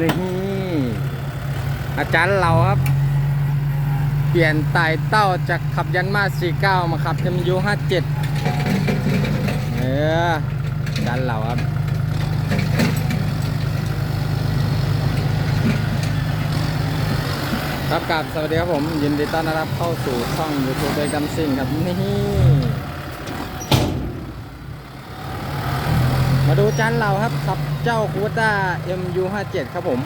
นี่อาจารย์เราครับ เปลี่ยนไต่เต้าจากขับยันมา49 มาขับ MU 57เอออาจารย์เราครับครับกับสวัสดีครับผม ยินดีต้อนรับเข้าสู่ช่อง YouTube โดยกำซิงครับนี่มาดูจานเราครับกับ เจ้าคูต้า MU57 ครับผม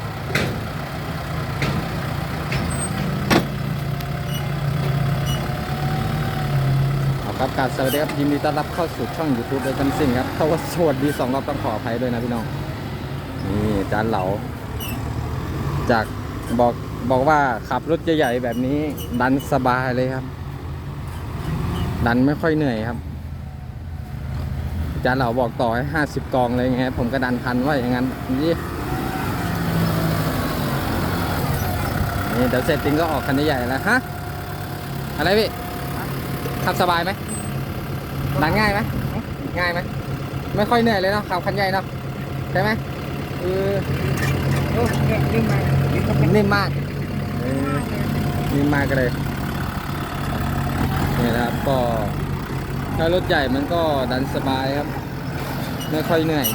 เอครับกับสวัสดีครับยินดีต้อนรับเข้าสู่ช่อง YouTube โดยกำซิ่งครับเขาว่าสวัสดีสองรอบต้องขออภัยด้วยนะพี่น้อง นี่จานเหลา จากบอกบอกว่าขับรถใหญ่ๆแบบนี้ ดันสบายเลยครับ ดันไม่ค่อยเหนื่อยครับ อาจารย์เหล่าบอกต่อให้ห้าสิบกองเลยไงผมก็ดันพันว่าอย่างนั้นนี่นี่เดี๋ยวเสร็จจริงก็ออกคันใหญ่แล้วฮะอะไรพี่ขับสบายไหมดันง่ายไหมง่ายไหมไม่ค่อยเหนื่อยเลยเนาะขับคันใหญ่เนาะใช่ไหมเออโอ้ยนิ่มมากนิ่มมากเออนิ่มมากเลยนี่นะครับก็ ถ้ารถใหญ่มันก็ดันสบายครับ ไม่ค่อยเหนื่อย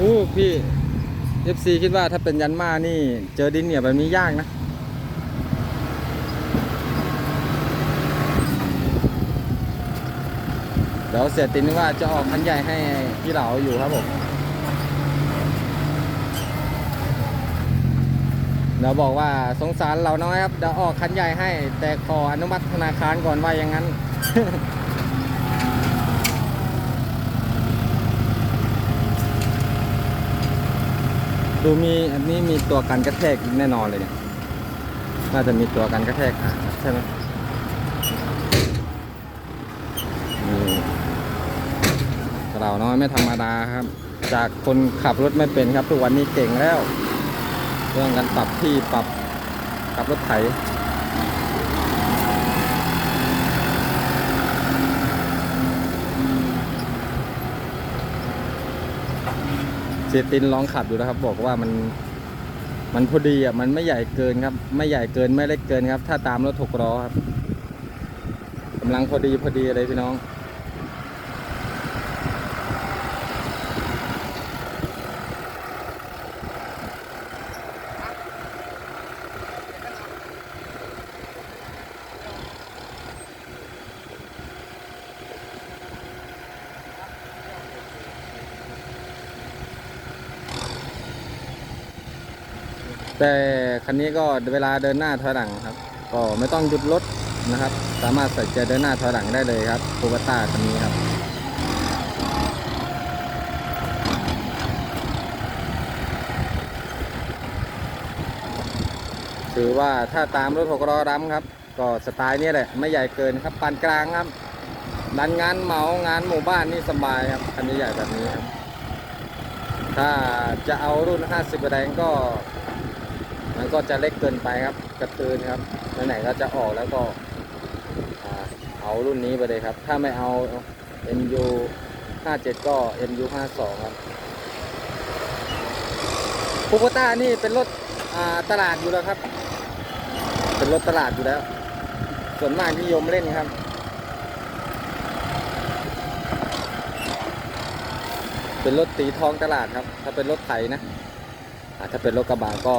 อู้พี่ FC คิดว่าถ้าเป็นยันมานี่ เจอดินเหนียวแบบนี้ยากนะเดี๋ยวเสียตินว่าจะออกคันใหญ่ให้พี่เหลาอยู่ครับผม เดี๋ยวบอกว่าสงสารเราน้อยครับเดี๋ยวออกคันใหญ่ให้ แต่ขออนุมัติธนาคารก่อนว่าอย่างนั้น ดูมีอันนี้มีตัวกันกระแทกแน่นอนเลยเนี่ยน่าจะมีตัวกันกระแทกอะใช่ไหมเราน้อยไม่ธรรมดาครับ จากคนขับรถไม่เป็นครับ ทุกวันนี้เก่งแล้ว เรื่องการปรับที่ปรับขับรถไถเสียตินลองขับอยู่แล้วครับ บอกว่ามันมันพอดีอะมันไม่ใหญ่เกินครับ ไม่ใหญ่เกินไม่เล็กเกินครับ ถ้าตามรถถกล้อครับกำลังพอดีพอดีเลยพี่น้อง แต่คันนี้ก็เวลาเดินหน้าถอยหลังครับ ก็ไม่ต้องหยุดรถนะครับ สามารถใส่เกียร์เดินหน้าถอยหลังได้เลยครับโคบต้าคันนี้ครับถือว่าถ้าตามรถหกล้อดำครับ ก็สไตล์นี้แหละไม่ใหญ่เกินครับปานกลางครับดันงานเหมางานหมู่บ้านนี่สบายครับคันนี้ใหญ่แบบนี้ครับ ถ้าจะเอารุ่น 50แรงก็ มันก็จะเล็กเกินไปครับ กระตือนครับไหนๆก็จะออกแล้วก็เอารุ่นนี้ไปเลยครับ ถ้าไม่เอา MU 57 ก็ MU 52ครับคูโบต้านี่เป็นรถตลาดอยู่แล้วครับ เป็นรถตลาดอยู่แล้ว ส่วนมากนิยมเล่นครับเป็นรถตีทองตลาดครับ ถ้าเป็นรถไถนะถ้าเป็นรถกระบะก็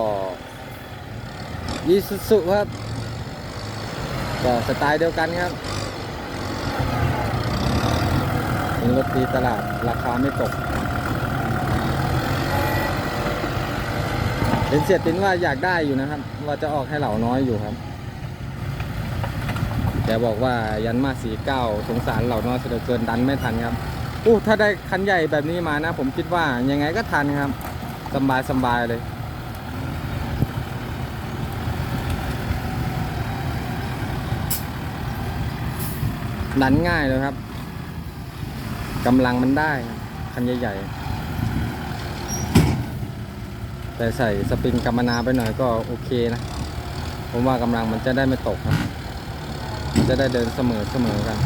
ยีสุสุครับ ก็สไตล์เดียวกันครับเป็นรถตีตลาดราคาไม่ตกเห็นเสียตินว่าอยากได้อยู่นะครับ ว่าจะออกให้เหล่าน้อยอยู่ครับแต่บอกว่ายันมาสีเก้าสงสารเหล่าน้อยเสียเหลือเกินดันไม่ทันครับอู้ถ้าได้คันใหญ่แบบนี้มานะ ผมคิดว่ายังไงก็ทันครับสบายสบายเลย ดันง่ายเลยครับกำลังมันได้คันใหญ่ๆ แต่ใส่สปริงกัมมนาไปหน่อยก็โอเคนะ ผมว่ากำลังมันจะได้ไม่ตกครับ จะได้เดินเสมอเสมอกัน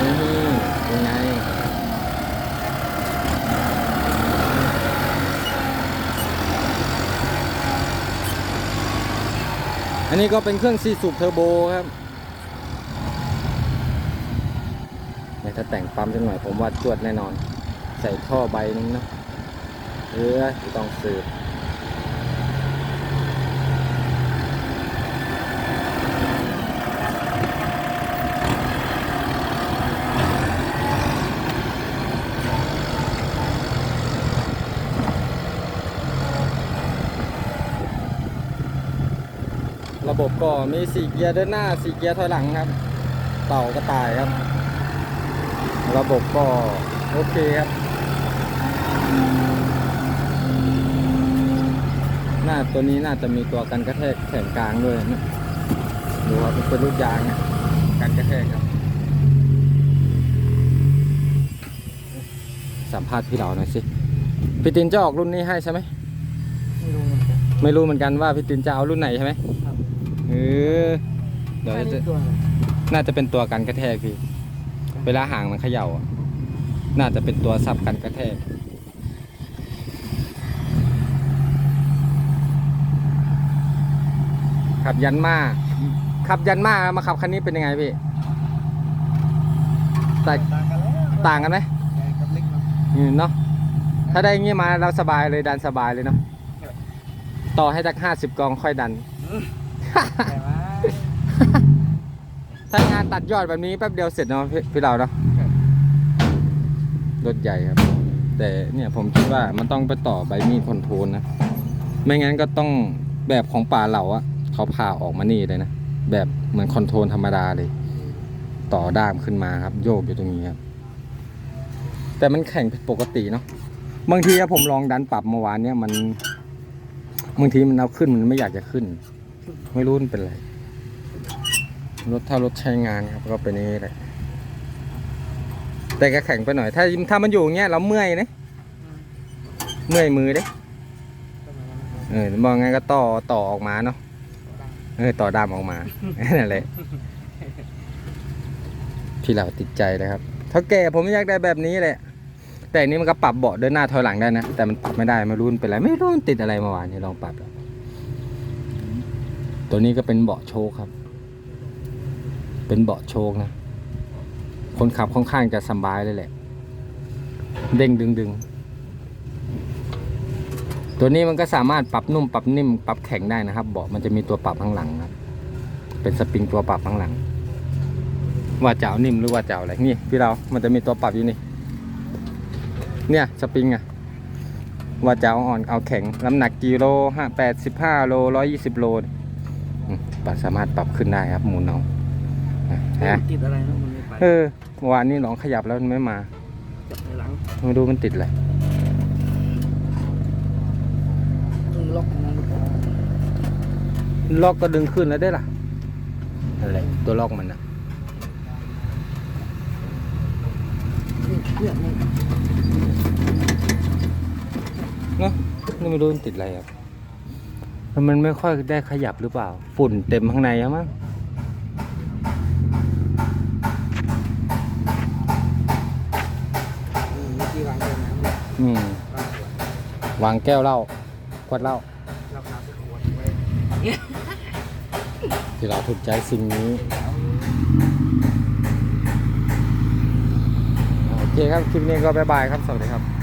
นี่เป็นไง อันนี้ก็เป็นเครื่องซีสูบเทอร์โบครับเนี่ยถ้าแต่งปั๊มจักหน่อยผมว่าจวดแน่นอน ใส่ท่อใบนึงนะเออต้องสืบ ระบบก็มีสี่เกียร์เดินหน้าสี่เกียร์ถอยหลังครับ เต่ากระต่ายครับ ระบบก็โอเคครับ หน้าตัวนี้น่าจะมีตัวกันกระแทกแขนกลางด้วยนะดูครับมันเป็นลูกยางเนี่ยกันกระแทกครับ สัมภาษณ์พี่เราหน่อยสิพี่ตินจะออกรุ่นนี้ให้ใช่ไหมไม่รู้เหมือนกันไม่รู้เหมือนกันว่าพี่ตินจะเอารุ่นไหนใช่ไหมครับ เออเดี๋ยวจะน่าจะเป็นตัวกันกระแทกพี่ เวลาห่างมันเขย่าอะน่าจะเป็นตัวซับกันกระแทก ขับยันมาขับยันมามาขับคันนี้เป็นยังไงพี่แตกต่างกันไหมเนาะอืมเนาะถ้าได้อย่างงี้มาเราสบายเลยดันสบายเลยเนาะต่อให้จากห้าสิบกองค่อยดัน แต่ว่าถ้างานตัดยอดแบบนี้แป๊บเดียวเสร็จเนาะพี่พี่เราเนาะครับรถใหญ่ครับ แต่เนี่ยผมคิดว่ามันต้องไปต่อใบมีดคอนโทรลนะ ไม่งั้นก็ต้องแบบของป่าเหล่าอะเขาพาออกมานี่เลยนะ แบบเหมือนคอนโทรลธรรมดาเลย ต่อด้ามขึ้นมาครับ โยกอยู่ตรงนี้ครับ แต่มันแข่งผิดปกติเนาะบางทีอะผมลองดันปรับเมื่อวานเนี่ยมันบางทีมันเอาขึ้นมันไม่อยากจะขึ้น ไม่รู้มันเป็นไร รถถ้ารถใช้งานครับก็เป็นอย่างนี้แหละ แต่ก็แข็งไปหน่อย ถ้าถ้ามันอยู่อย่างเงี้ยเราเมื่อยนะเมื่อยมือเด้เออมองไงก็ต่อต่อออกมาเนาะ เออต่อดามออกมา นั่นแหละพี่เหล่าติดใจเลยครับเท่าแก่ผมอยากได้แบบนี้แหละ แต่อันนี้มันก็ปรับเบาะเดินหน้าถอยหลังได้นะ แต่มันปรับไม่ได้ไม่รู้นเป็นไร ไม่รู้นติดอะไรเมื่อวานนี้ลองปรับแล้ว ตัวนี้ก็เป็นเบาะโชคครับ เป็นเบาะโชคนะ คนขับค่อนข้างจะสบายเลยแหละ เด้งดึงดึง ตัวนี้มันก็สามารถปรับนุ่มปรับนิ่มปรับแข็งได้นะครับ เบาะมันจะมีตัวปรับข้างหลังครับเป็นสปริงตัวปรับข้างหลัง ว่าจะเอานิ่มหรือว่าจะเอาอะไร นี่พี่เรา มันจะมีตัวปรับอยู่นี่ เนี่ยสปริงอะว่าจะเอาอ่อนเอาแข็งน้ำหนักกิโลห้าแปดสิบห้าโลร้อยยี่สิบโล สามารถปรับขึ้นได้ครับหมุนเอานะฮะติดอะไรเนาะมันไม่ไปเออเมื่อวานนี้ลองขยับแล้วมันไม่มาจับในหลังไม่รู้มันติดอะไรต้องล็อกมันหรือเปล่าล็อกก็ดึงขึ้นแล้วได้ล่ะนั่นแหละตัวล็อกมันนะนี่เพื่อนนี่เนาะนี่ไม่รู้มันติดอะไรครับแล้ว มันไม่ค่อยได้ขยับหรือเปล่า ฝุ่นเต็มข้างในอะมั้งอืมเมื่อกี้วางเดินน้ำอืมวางแก้วเหล้าขวดเหล้าเราน้ำไปขวดไว้ที่เราถูกใจสิ่งนี้โอเคครับ คลิปนี้ก็บายบายครับ สวัสดีครับ